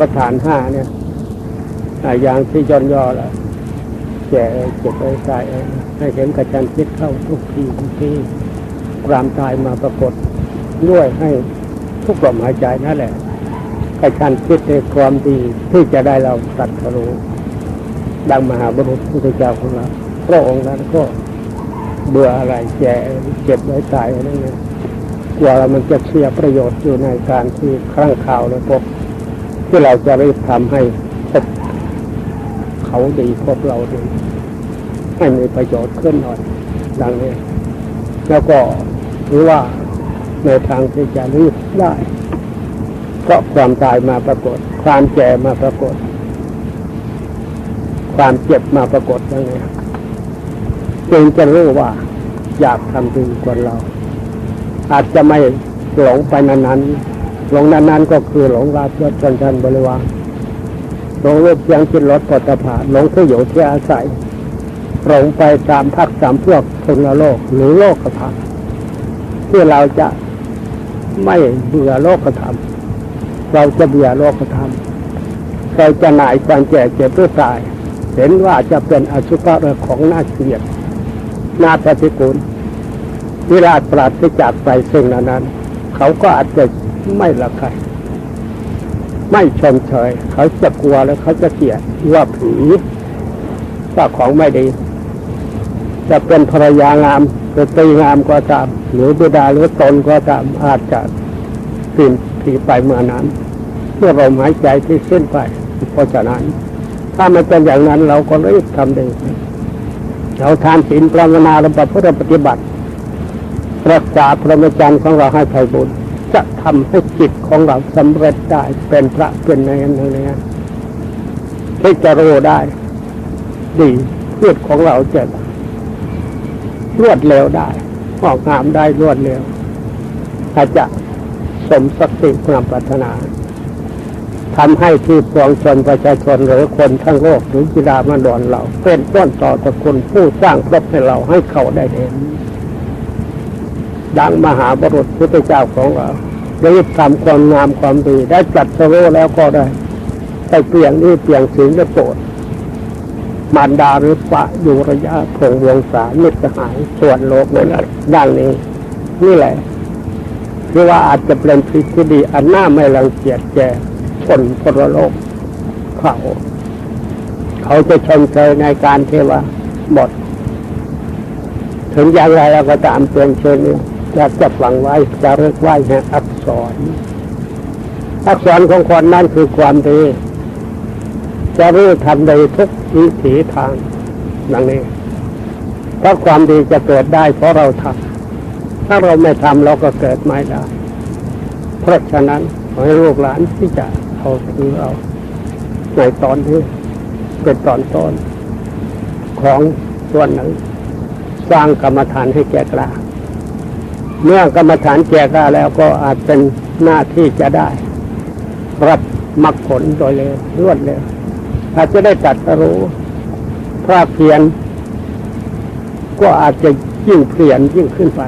ประธานห้าเนี่ยอย่างที่ย่นย่อละแก่เจ็บไอ้ตายให้เห็นกระจันคิดเข้าทุกทีทุกทีความตายมาปรากฏด้วยให้ทุกลมหายใจนั่นแหละกระชันคิดในความดีที่จะได้เราตัดรู้ดังมหาบุรุษพุทธเจ้าของเราพระองค์นั้นก็เบื่ออะไรแก่เจ็บไว้ตายอะไรเนี่ยกลัวมันจะเสียประโยชน์อยู่ในการที่ครั้งข่าวแล้วพบ ที่เราจะรีบทำให้พบเขาดีพบเราดีให้มีประโยชน์ขึ้นหน่อยดังนี้ แล้วก็หรือว่าในทางที่จะรีบได้ก็ความตายมาปรากฏ ความแก่มาปรากฏ ความเจ็บมาปรากฏอย่างนี้จึงจะรู้ว่า อยากทำดีกว่าเรา อาจจะไม่หลงไปนั้นๆ หลงนั้นๆก็คือหลงราบยศชนชั้นบริวารหลงรูปเสียงจิตรสปฐาหลงที่อยู่ที่อาศัยหลงไปตามพักตามพวกคนโลกหรือโลกกระทำที่เราจะไม่เบื่อโลกกระทำเราจะเบื่อโลกกระทำเราจะหน่ายความแก่เจ็บหรือตาย เห็นว่าจะเป็นอสุภะเรื่องของน่าเกลียดน่าปฏิกูลวิราชปราศจากไปซึ่งนั้นนั้น เขาก็อาจจะ ไม่ละใครไม่ชมเชยเขาจะกลัวแล้วเขาจะเกลียดว่าผีว่าของไม่ดี จะเป็นภรรยางามหรือตีงามก็ตาม หรือบิดาหรือตนก็ตามอาจจะสิ้นผีไปเมื่อนั้นเมื่อลมหายใจที่สิ้นไปเพราะฉะนั้น ถ้ามันเป็นอย่างนั้นเราก็รีบทำดีเราทานศีลปรารนาระบบพุทธปฏิบัติรักษาพระมจรรย์ของเราให้ไพบุญ จะทำให้จิตของเราสำเร็จได้เป็นพระเป็นในอันนี้ที่จะรู้ได้ ดีเพืชของเราจะรวดเร็วได้ออกงามได้รวดเร็วอาจจะสมศักดิ์ศรีความปรารถนาทำให้ที่ปวงชนประชาชนหรือคนทั้งโลกหรือกีฬามาดอนเรา เป็นต้นต่อตระคุณผู้สร้างครบให้เราให้เขาได้เห็น ดังมหาบุรุษพุทธเจ้าของเราได้ทำความงามความดี ได้ตรัดสรู้แล้วก็ได้ไปเปลี่ยนนี่เปลี่ยนสิ่งและโปรดมารดาหรือปะอยู่ระยะพงวงศามิตรหายส่วนโลกนั้นดังนี้ นี่แหละคือว่าอาจจะเป็นพิธีดีอันหน่าไม่รังเกียจแก่คนพลโลก เขา เขาจะชมเชยในการเทวาหมด ถึงอย่างไรเราก็ตามเตือนเชิญนี้ จะจะฝังไว้จะเรียกไว้แห่งอักษร อักษรของคนนั้นคือความดี จะรู้ทำดีทุกวิถีทางดังนี้เพราะความดีจะเกิดได้ เพราะเราทำถ้าเราไม่ทำเราก็เกิดไม่ได้ เพราะฉะนั้นขอให้ลูกหลานที่จะเอาคือเอาในตอนที่เป็นตอนต้นของส่วนหนึ่ง สร้างกรรมฐานให้แก่กล้า เมื่อกรรมฐานแก่กล้าแล้วก็อาจเป็นหน้าที่จะได้ รับมรรคผลโดยเร็วรวดเร็วอาจจะได้ตัดรู้พระเพียรก็อาจจะยิ่งเปลี่ยนยิ่งขึ้นไป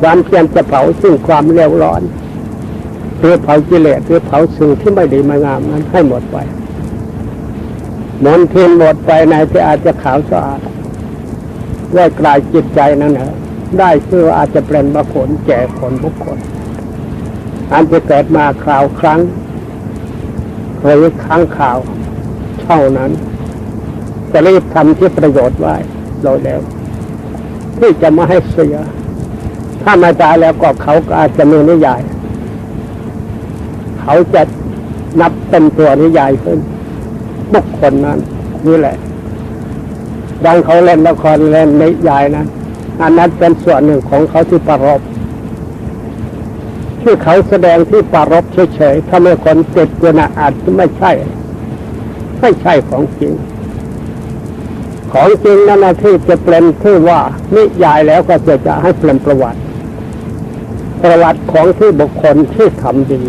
ความเพียรจะเผาซึ่งความเร็วร้อนหรือเผากิเลสหรือเผาสิ่งที่ไม่ดีไม่งามนั้นให้หมดไปมนทินหมดไปในที่อาจจะขาวสะอาดด้วยกลายจิตใจนั่นเหรอ ได้ชื่ออาจจะเป็นมรรคลแก่คนบุคคลอันจะเกิดมาคราวครั้งหรือครั้งข่าวเท่านั้น จะรีบทำที่ประโยชน์ไว้โดยเร็วที่จะไม่ให้เสีย ถ้ามาตายแล้วก็เขาก็อาจจะมีนิยาย เขาจะนับเป็นตัวนิยายขึ้นบุคคลนั้นนี่แหละดังเขาเล่นละครเล่นนิยายนะ อันนั้นเป็นส่วนหนึ่งของเขาที่ประรบที่เขาแสดงที่ปรารบเฉยๆถ้าไม่คนติดตัวนะอาจจะไม่ใช่ ไม่ใช่ของจริง ของจริงนั่นนะที่จะเปลี่ยนที่ว่านิยายแล้วก็จะจะให้เปลี่ยนประวัติ ประวัติของที่บุคคลที่ทำดี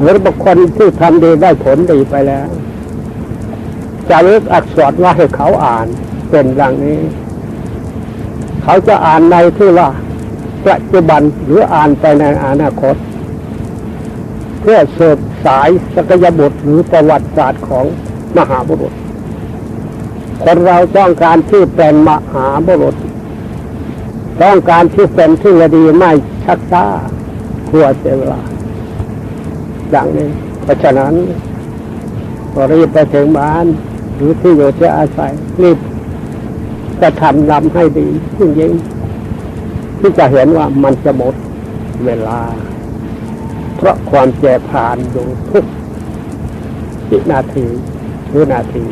หรือบุคคลที่ทำดีได้ผลดีไปแล้ว จะเลือกอักษรว่าให้เขาอ่านเป็นอย่างนี้ เขาจะอ่านในที่ว่าปัจจุบันหรืออ่านไปในอนาคต เพื่อเสิร์ฟสายสกยบุตรหรือประวัติศาสตร์ของมหาบุรุษ คนเราต้องการที่เป็นมหาบุรุษ ต้องการที่เป็นที่ดีไม่ชักช้าควเสียเวลาอย่างนี้เพราะฉะนั้นก็รีบไปถึงบ้านหรือที่อยู่ที่อาศัยรีบ จะทำลำให้ดียิ่งยิ่งที่จะเห็นว่ามันจะหมดเวลา เพราะความแปรผ่านอยู่ทุกวินาทีหรือนาที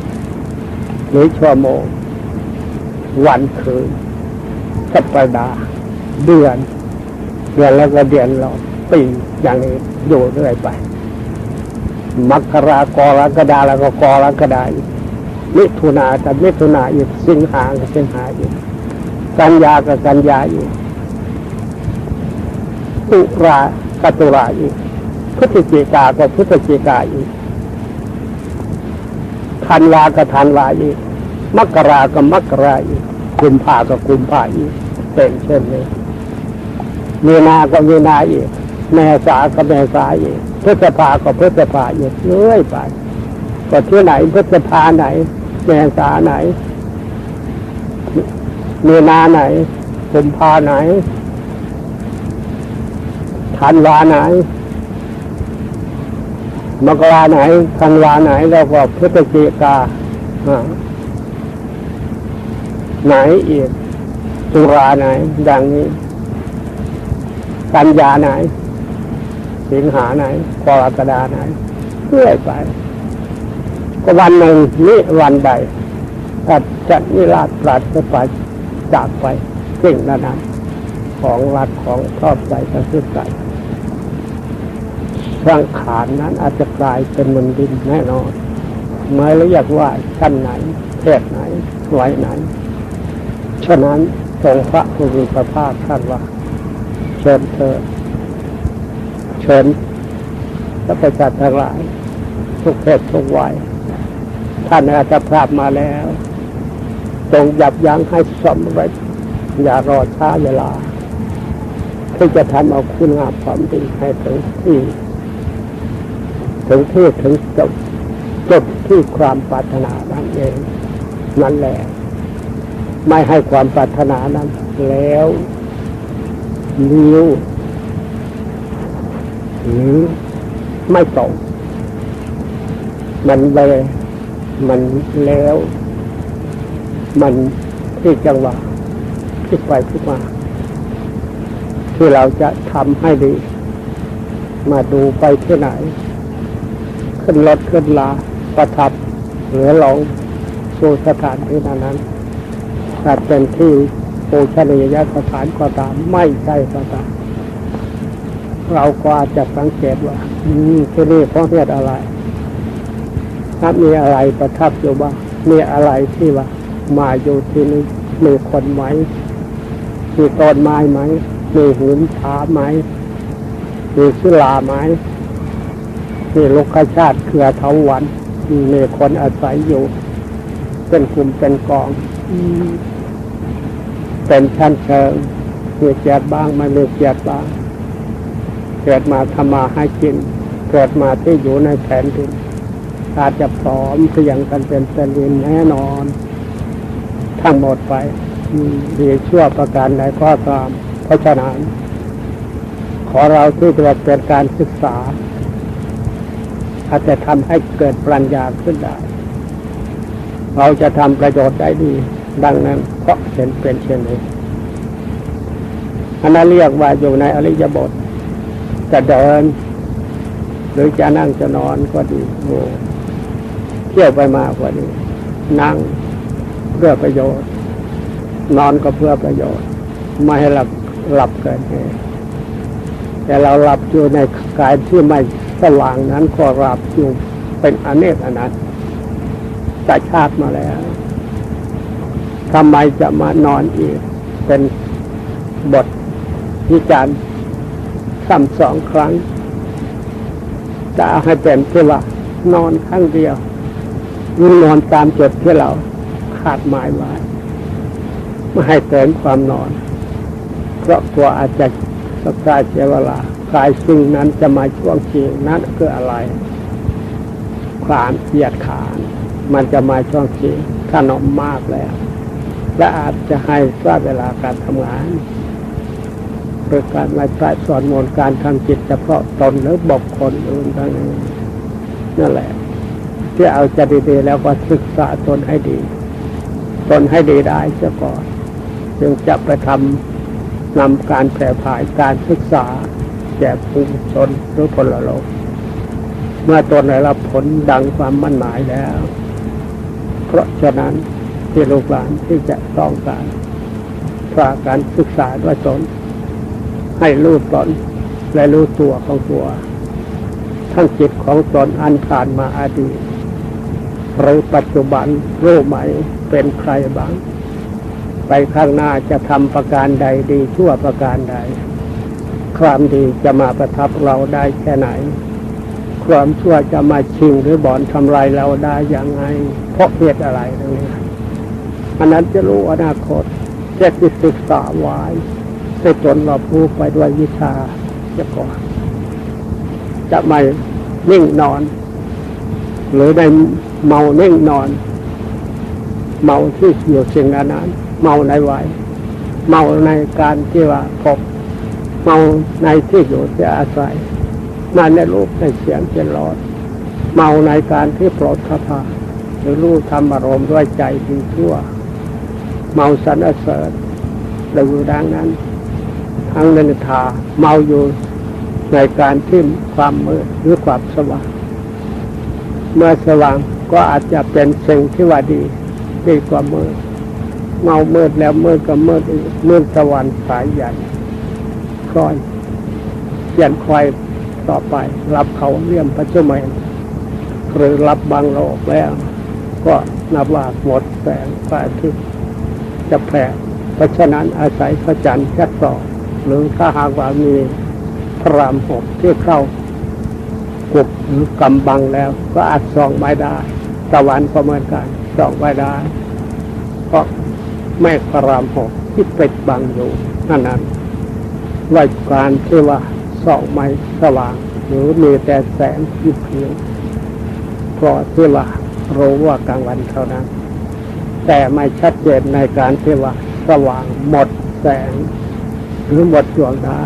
หรือชั่วโมง วันคืนสัปดาห์เดือน เดือนแล้วก็เดือนเราปีอย่างนี้อยู่เรื่อยไป มกรากรกฎาแล้วก็กรกฎาอีก มิถุนากับมิถุนาอีกสิงหากับสิงหาอีก กันยากับกันยาอีกตุลากับตุลาอีกพฤศจิกากับพฤศจิกาอีกธันวากับธันวาอีกมกรากับมกราอีกกุมภากับกุมภาอีกเป็นเช่นนี้มีนากับมีนาอีกเมษากับเมษาอีกพฤษภากับพฤษภาอีกเรื่อยไปก็ที่ไหนพฤษภาไหน เมษาไหนเมนาไหนกุมภาไหนธันวาไหนมกราไหนธันวาไหนแล้วก็พฤศจิกาไหนอีกตุลาไหนดังนี้ กันยาไหน สิงหาไหนกรกฎาไหนเรื่อยไป วันหนึ่งนี่วันใดถ้าจะนิราชปราศไปจากไปสิ่งนั้นของรักของชอบใจทั้งสิ้นใจสังขารนั้นอาจจะกลายเป็นมนดินแน่นอนไม่รู้อยากว่าชั้นไหนเพศไหนไว้ไหน ฉะนั้นทรงพระผู้มีพระภาคท่านว่า เชิญเธอ เชิญพระประชาทั้งหลาย ทุกเพศทุกวัย ท่านอาจจะพราบมาแล้ว จงยับยั้งให้สำเร็จอย่ารอช้าเวลา ที่จะทำเอาคุณงามความดีให้ถึงที่ถึงที่ถึงจบจบที่ความปรารถนานั่นเอง นั่นแหละ ไม่ให้ความปรารถนานั้น แล้วลิ้วหรือไม่ตรงมันเลย มันแล้ว มันที่จังหวะคิดไปคิดมาที่เราจะทำให้ดี มาดูไปที่ไหน ขึ้นรถขึ้นลาประทับหรือลองสู่สถานที่นั้นถ้าเป็นที่ปูชนียสถานก็ตามไม่ใช่ก็ตามเราก็อาจจะสังเกตว่า อืมที่นี่เพราะเหตุอะไร ถ้ามีอะไรประทับอยู่บ้างมีอะไรที่ว่า มาอยู่ที่นี่มีคนไหมมีต้นไม้ไหมมีหินผาไหมมีศิลาไหมมีลูกชาติเครือเถาวันมีคนอาศัยอยู่ เป็นกลุ่มเป็นกองเป็นชั้นเชิงมีเกียรติบ้างไม่มีเกียรติบ้าง เกิดมาทำมาให้กิน เกิดมาที่อยู่ในแผ่นดิน อาจจะพร้อมเพียงกันเป็นแผ่นดินแน่นอน ทั้งหมดไปดีชั่วประการใดก็ตามเพราะฉะนั้น ขอเราที่จะเป็นการศึกษา อาจจะทำให้เกิดปัญญาขึ้นได้ เราจะทำประโยชน์ได้ดี ดังนั้นเพราะเห็นเป็นเช่นนี้อันนั้นเรียกว่าอยู่ในอริยบทจะเดิน หรือจะนั่งจะนอนก็ดีโเที่ยวไปมาก็ดีนั่งเพื่อประโยชน์ นอนก็เพื่อประโยชน์ ไม่ให้หลับหลับเกินเหตุแต่เราหลับอยู่ในกายที่ไม่สว่างนั้นก็หลับอยู่เป็นอเนกอนันต์จะชาติมาแล้วทำไมจะมานอนอีก เป็นบทวิจารณ์ซ้ำสองครั้งจะให้เป็นที่ว่านอนครั้งเดียว ยิ่งนอนตามจุดที่เราขาดหมายไว้ไม่ให้เกินความนอน เพราะกลัวอาจจะสกการเสียเวลากายสิ่งนั้นจะมาช่วงชิงนั้นคืออะไรความเกียดขาน มันจะมาช่วงชิงถ้านมมากแล้ว และอาจจะให้ทราบเวลาการทำงานหรือการมาใช้สอนมนการทำจิตเฉพาะตนหรือบอกคนอื่นทั้งนี้นั่นแหละ ที่เอาจะดีๆแล้วก็ศึกษาตนให้ดี ตนให้ดีได้เสียก่อนจึงจะไปทำนำการแผ่ผายการศึกษาแก่ผู้ชนหรือพลโลก เมื่อตนได้รับผลดังความมั่นหมายแล้ว เพราะฉะนั้นที่ลูกหลานที่จะต้องการฝากการศึกษาด้วยตน ให้รู้ตนและรู้ตัวของตัว ทั้งจิตของตนอันผ่านมาอดีต หรือปัจจุบันรู้ไหมเป็นใครบ้าง ไปข้างหน้าจะทำประการใดดีชั่วประการใด ความดีจะมาประทับเราได้แค่ไหน ความชั่วจะมาชิงหรือบ่อนทำลายเราได้อย่างไง เพราะเหตุอะไรตรงนี้อันนั้นจะรู้อนาคตจะติดศึกษาไว้ให้จนเราพูไปด้วยวิชาจะก่อนจะไม่นิ่งนอน หรือได้ เมานิ่งนอน เมาที่อยู่สิ่งนั้นนั้น เมาในวัยเมาในการที่ว่าพบเมาในที่อยู่ที่อาศัยมาในรูปในเสียงเป็นรอดเมาในการที่ปรดคาถาหรือรู้ทำอารมณ์ด้วยใจดีชั่ว เมาสรรเสริญหรือดังนั้นทั้งเนนทาเมาอยู่ในการที่ความมืดหรือความสว่าง เมื่อสว่าง ก็อาจจะเป็นสิ่งที่ว่าดีดีกว่ามืดเมามืดแล้วมืดก็มืดอีกมืดสวรรค์สายใหญ่คอยเปลี่ยนคอยต่อไป รับเขาเลี่ยมพระเจ้าแมนหรือรับบางโลกแล้ว ก็นับว่าหมดแสงพระอาทิตย์จะแผ่เพราะฉะนั้นอาศัยพระจันทร์แค่สองหรือถ้าหากว่ามีพระรามหกที่เข้ากบหรือกำบังแล้ว ก็อาจส่องไม่ได้ ตะวันก็เหมือนกันส่องไม่ได้เพราะแม่พระรามหกที่ปิดบังอยู่นั่นนั้นไว้การที่ว่าส่องไม่สว่าง หรือมีแต่แสงที่เพียงเพราะที่ว่ารู้ว่ากลางวันเท่านั้น แต่ไม่ชัดเจนในการที่ว่าสว่างหมดแสง หรือหมดดวงได้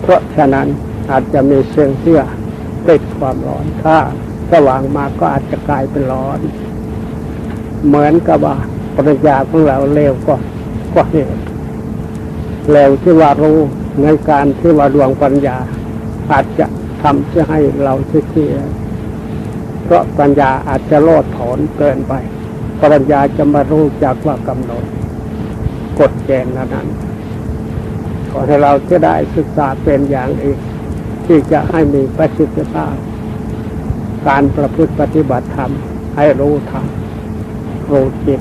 เพราะฉะนั้นอาจจะมีเชิงเชื่อติดความร้อนถ้า สว่างมาก็อาจจะกลายเป็นร้อน เหมือนกับว่าปริญญาของเราเร็วก็ก็เหตุเร็วที่ว่ารู้ในการที่ว่าดวงปัญญา อาจจะทำเพื่อให้เราเสียเพราะปัญญาอาจจะโลดถอนเกินไปปัญญาจะมารู้จากว่ากำหนดกฎเกณฑ์นั้นขอให้เราจะได้ศึกษาเป็นอย่างอีก ที่จะให้มีประสิทธิภาพ การประพฤติปฏิบัติธรรมให้รู้ธรรมรู้จิต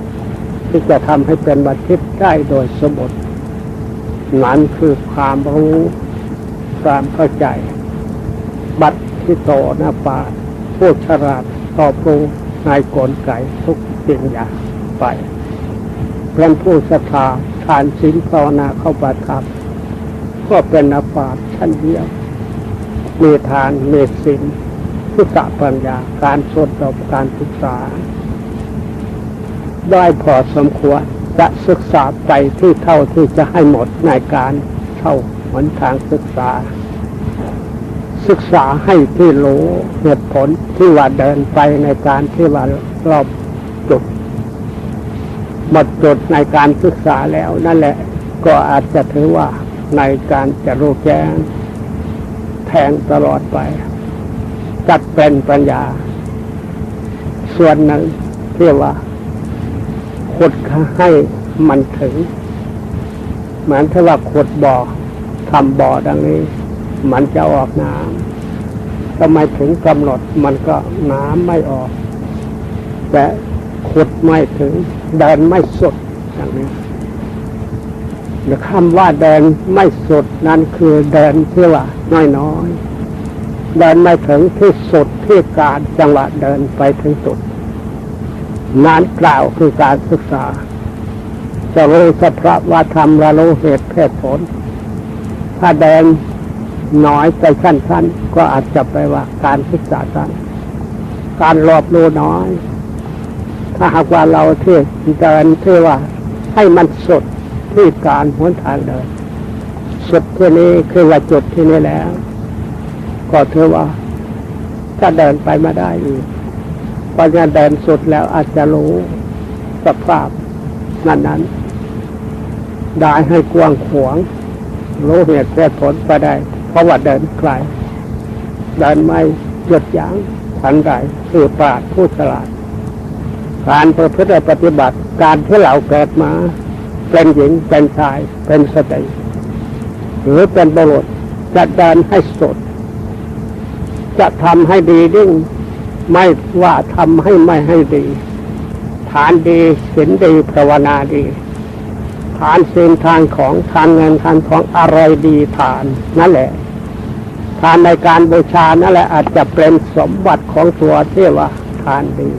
ที่จะทำให้เป็นบัติได้โดยสมบูรณ์นั้นคือความรู้ความเข้าใจ บัตที่โตหน้าป่าผู้ฉลาดตอบรู้ในกลไกทุกสิ่งอย่างไปเพื่อนผู้ศรัทธาทานศีลภาวนาเข้าปฏิบัติก็เป็นอาปาชั้นเดียวมีทานมีศีล พุทธปัญญา การสดอบการศึกษา ได้พอสมควรจะศึกษาไปที่เท่าที่จะให้หมดในการเข้าหนทางศึกษา ศึกษาให้ที่รู้เหตุผลที่ว่าเดินไปในการที่ว่ารอบจุดหมดจุดในการศึกษาแล้วนั่นแหละ ก็อาจจะถือว่าในการจะรู้แจ้งแทงตลอดไป จัดเป็นปัญญา ส่วนหนึ่งที่ว่าขุดให้มันถึง เหมือนถ้าว่าขุดบ่อทำบ่อดังนี้ มันจะออกน้ำทำไมถึงกำหนดมันก็น้ำไม่ออก แต่ขุดไม่ถึง เดินไม่สุดอย่างนี้คำว่าเดินไม่สุดนั่นคือเดินที่ว่าน้อยๆ เดินไม่ถึงที่สุดที่การจังหวะเดินไปถึงสุดนั้นกล่าวคือการศึกษา จะรู้สภาวะธรรมและรู้เหตุเพศผล ถ้าเดินน้อยไปขั้นๆก็อาจจะไปว่าการศึกษาการการรอบรู้น้อย ถ้าหากว่าเราเที่เดินเที่วว่าให้มันสุดที่การหนทางเดินสุดที่นี้คือว่าจุดที่นี้แล้ว ก็ถือว่า ถ้าเดินไปมาได้อีกพอจะเดินสุดแล้วอาจจะรู้สภาพนั้นนั้นได้ให้กว้างขวางรู้เหตุและผลไปได้ เพราะว่าเดินไกลเดินไม่หยุดยั้งทันใดคือปราดผู้ฉลาดการประพฤติปฏิบัติการที่เราเกิดมา เป็นหญิงเป็นชายเป็นสตรีหรือเป็นบุรุษจะเดินให้สุด จะทำให้ดียิ่งไม่ว่าทำให้ไม่ให้ดี ฐานดีศีลดีภาวนาดี ฐานเสิ่งทางของทานเงินทานของอะไรดีฐานนั่นแหละทานในการบูชานั่นแหละอาจจะเป็นสมบัติของตัวที่ว่าทานดี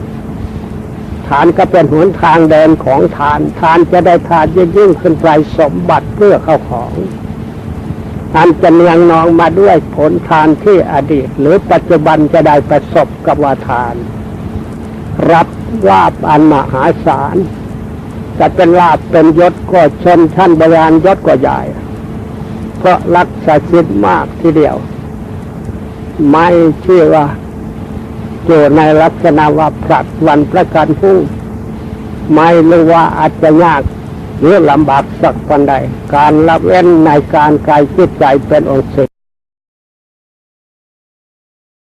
ฐานก็เป็นหนทางเดินของทานทานจะได้ทานยิ่งยิ่งขึ้นไปสมบัติเพื่อเข้าของ ทานจะเนียงนองมาด้วยผลทานที่อดีต หรือปัจจุบันจะได้ประสบกับว่าทาน รับลาบอันมหาศาลจะเป็นลาบเป็นยศก็ชนชั้นบริยานยศก็ใหญ่ เพราะรักษาชิดมากทีเดียว ไม่เชื่อว่าอยู่ในลักษณะว่าผลัดวันประกันพุ่งไม่รู้ว่าอาจจะยาก หรือลำบากสักปันใดการรับเว้นในการกายจิตใจเป็นองค์สิ